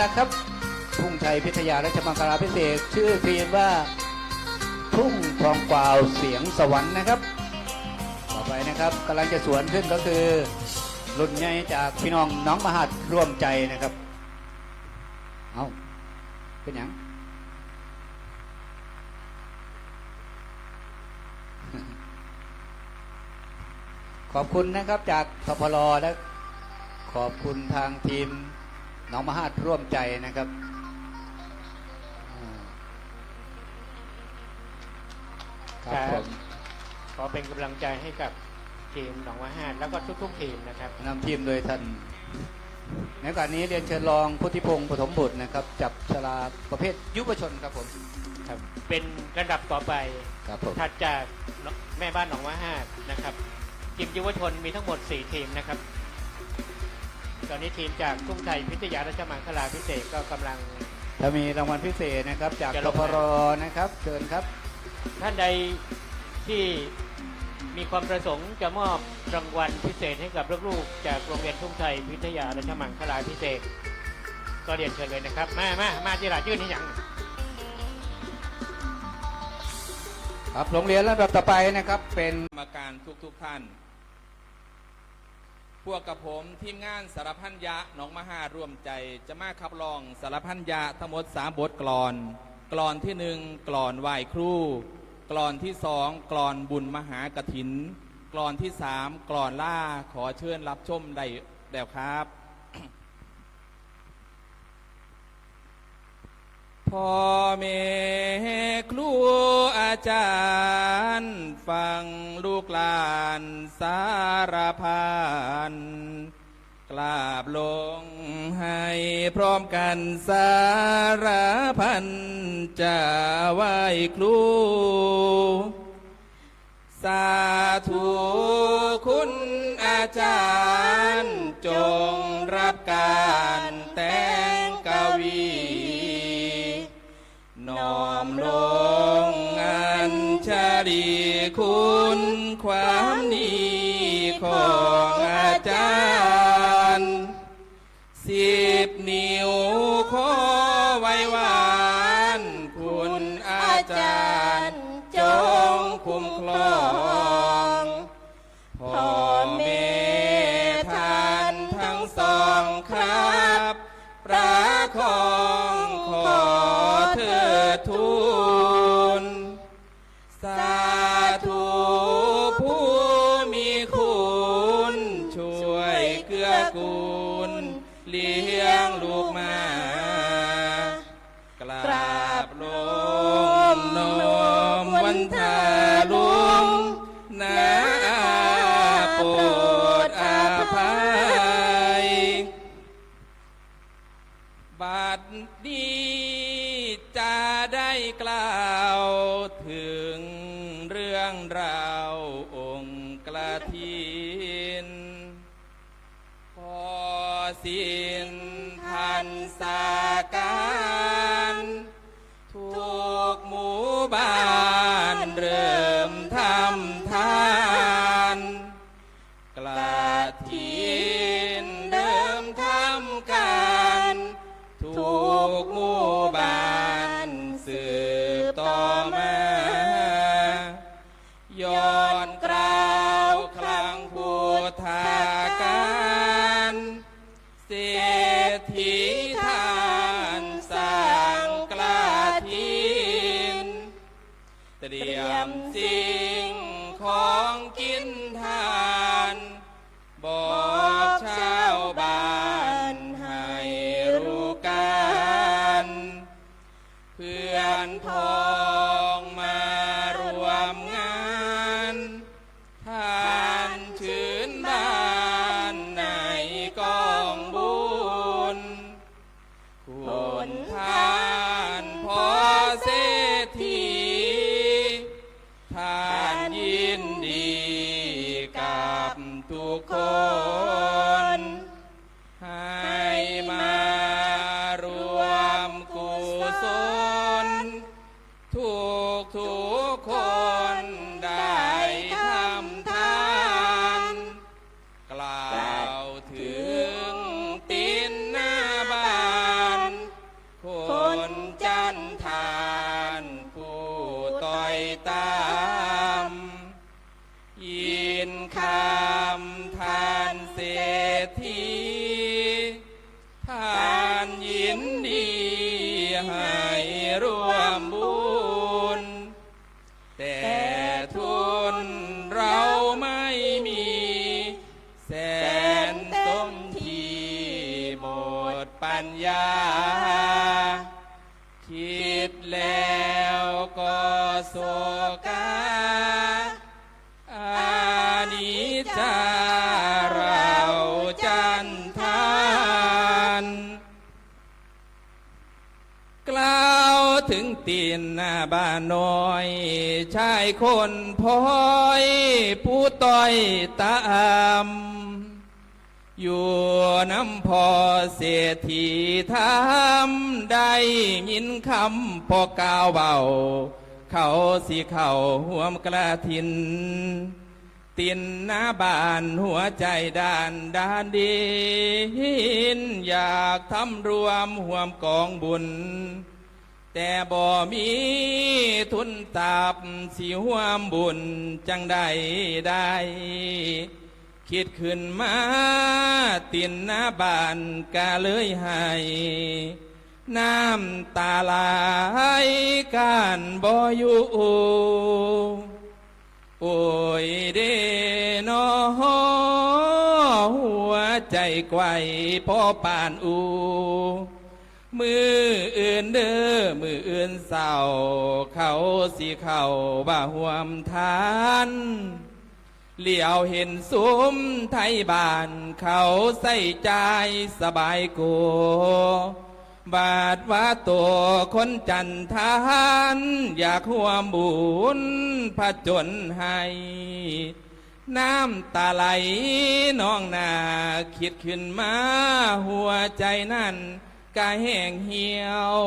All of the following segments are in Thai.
นะครับ ทุ่งชัยพิทยาและชมังคลาพิเศษ ชื่อทีมว่า ทุ่งทองกวาวเสียงสวรรค์นะครับ ต่อไปนะครับกำลังจะสวนขึ้นก็คือรุ่นใหญ่จากพี่น้องน้องมหัดร่วมใจนะครับ เอาเป็นยังขอบคุณนะครับจากทพลและขอบคุณทางทีม น้องมหาดร่วมใจนะครับอ่าครับผมขอเป็นกำลังใจให้กับทีมหนองว่าห้าดแล้วก็ทุกๆทีมนะครับนำทีมโดยท่านในโอกาสนี้เรียนเชิญรองพุทธิพงศ์ปฐมบุตรนะครับ จับฉลากประเภทยุวชนครับผมครับเป็นระดับต่อไปครับผมถัดจากแม่บ้านหนองว่าห้าดนะครับทีมเยาวชนมีทั้งหมด 4 ทีมนะครับ ตอนนี้ทีมจากทุ่งไทยพิทยาราชมังคลาพิเศษกก็กำลังถ้ามีรางวัลพิเศษนะครับจากจะทลงพมารนะครับเชิญครับ ท่านใดที่มีความประสงค์จะมอบรางวัลพิเศษให้กับลูกๆจากโรงเรียนทุ่งไทยพิทยาราชมังคลาพิเศษกก็เรียนเชิญเลยนะครับ มามามาที่หลาชื่อนี้ยังครับโรงเรียนลำดับต่อไปนะครับเป็น กรรมการทุกๆทท่าน พวกกับผมทีมงานสารพันยะหนองมหาร่วมใจจะมาขับร้องสารพันยะทั้งหมดสามบทกลอน กลอนที่หนึ่งกลอนไหว้ครูกลอนที่สองกลอนบุญมหากถิน กลอนที่สามกลอนล่าขอเชิญรับชมได้แล้วครับพ่อแม่ครูอาจารย์ ฟังลูกหลานสารพันกราบลงให้พร้อมกันสารพันจะไหวครู สาธุคุณอาจารย์จงรับการ ช กื้อกูล เลี้ยงลูกมากราบลงนมวันทาลุงนาโปรดอาภัยบัดนี้จะได้กล่าวถึง รียมสิ่งของกินทาน ตามยินคำทานเศรษฐีทานยินดีให้ร่วมบุญ แต่ทุนเราไม่มีแสนต้มทีหมดปัญญา ตีนหน้าบ้านน้อย ชายคนพลอย ผู้ต้อยตามอยู่น้ำพอเศรษฐีทำได้ยินคำพอกาวเบา เขาสิเข่าห่วมกระทิน ตินหน้าบานหัวใจด้านด้านดิน อยากทำรวมห่วมกองบุญ แต่บ่มีทุนตับสิหวมบุญจังใดได้ คิดขึ้นมาตินหน้าบ้านกาเลยให้น้ำตาไหลการบ่อยู่ โอ้ยเดนอหัวใจไกวพ่อปานอู มืออื่นเด้อมืออื่นเศร้า เขาสิเข้าบ่าห่วมทานเหลียวเห็นซุ้มไทยบ้าน เขาใส่ใจสบายกูบาดว่าตัวคนจันทานอยากห่วมบุญผจญให้ น้ำตาไหลน้องนาคิดขึ้นมาหัวใจนั่น กายแห้งเหี่ยว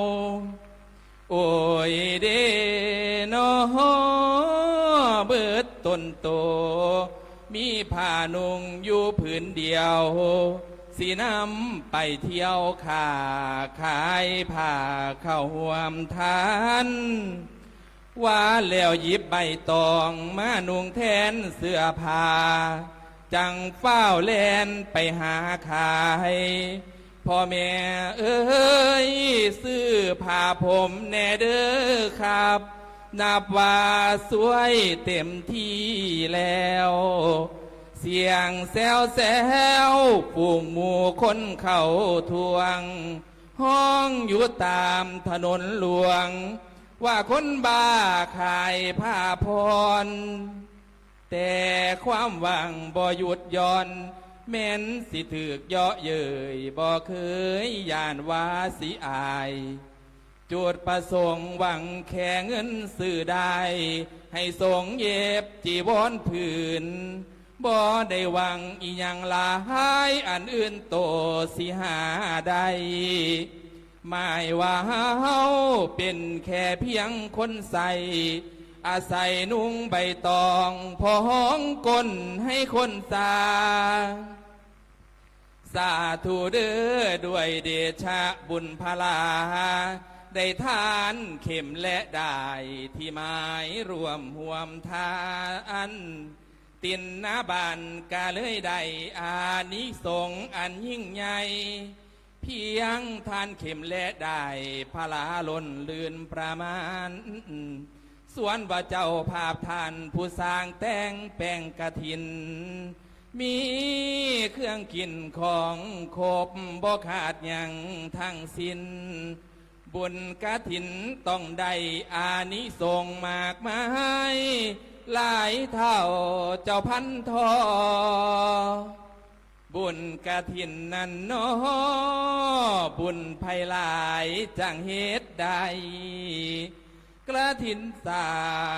โอ้ยเดนอเบิดต้นโต มีผ้านุ่งอยู่ผืนเดียว สีน้ำไปเที่ยวขาขายผ้าเข้าห่วมทานว่าแล้วหยิบใบตองมานุ่งแทนเสื้อผ้า จังเฝ้าแลนไปหาขาย พ่อแม่เอ้ยซื้อผ้าผมแน่เด้อครับ นับว่าสวยเต็มที่แล้ว เสียงแซวแซวฝูงหมู่คนเข้าทวง ห้องอยู่ตามถนนหลวง ว่าคนบ้าขายผ้าพร แต่ความหวังบ่หยุดย่อน แม้นสิถึกเยาะเย้ยบ่เคยย่านว่าสิอายจุดประสงค์หวังแค่เงินซื้อได้ ให้ทรงเย็บจีวรผืนบ่ได้หวังอีหยังลายอันอื่นโตสิหาได้หมายว่าเฮาเป็นแค่เพียงคนใส่อาศัยนุ่งใบตองพองก้นให้คนสา สาธุเด้อด้วยเดชะบุญพลา ได้ทานเข็มและได้ที่หมายรวมห่วมทานตินนาบานกาเลยได้อานิสงอันยิ่งใหญ่เพียงทานเข็มและได้พลาล้นลื่นประมาณ ส่วนว่าเจ้าภาพทานผู้สร้างแต่งแป้งกระถิน มีเครื่องกินของครบบ่ขาดอย่างทั้งสิ้น บุญกระถินต้องได้อานิสงมากมายหลายเท่าเจ้าพันทอ บุญกระถินนั้นนอบุญภัยหลายจังเหตุใด กระถินสร้า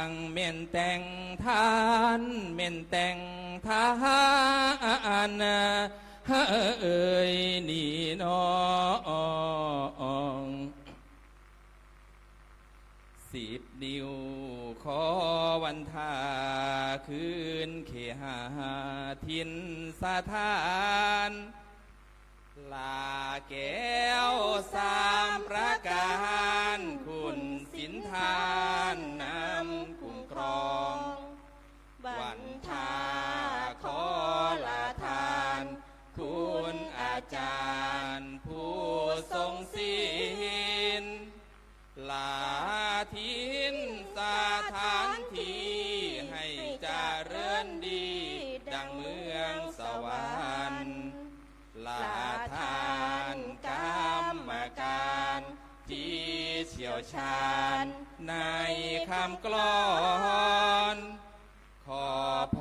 งเม่นแต่งทานเม่นแต่งทานเอ้ยนี่น้องสิบนิ้วขอวันทาคืนเขหาทินสถานลาแก้วสามประการคุาน ชาญในคำกลอน ขอพ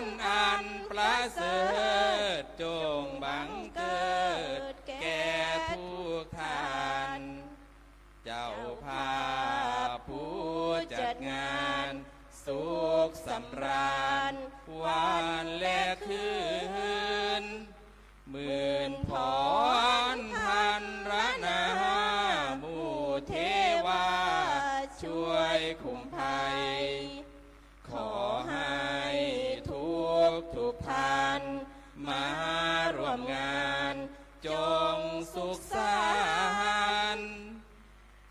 รอันประเสริฐจงบังเกิดแก่ทุกท่าน เจ้าภาพผู้จัดงาน สุขสำราญวันและคืน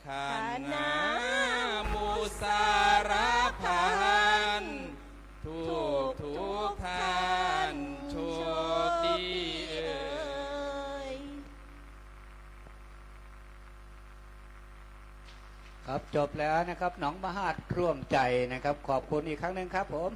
ขนามูสารพันทุกทุกท่านโชคดีเอ่ยครับจบแล้วนะครับหนองมหาดร่วมใจนะครับ ขอบคุณอีกครั้งหนึ่งครับผม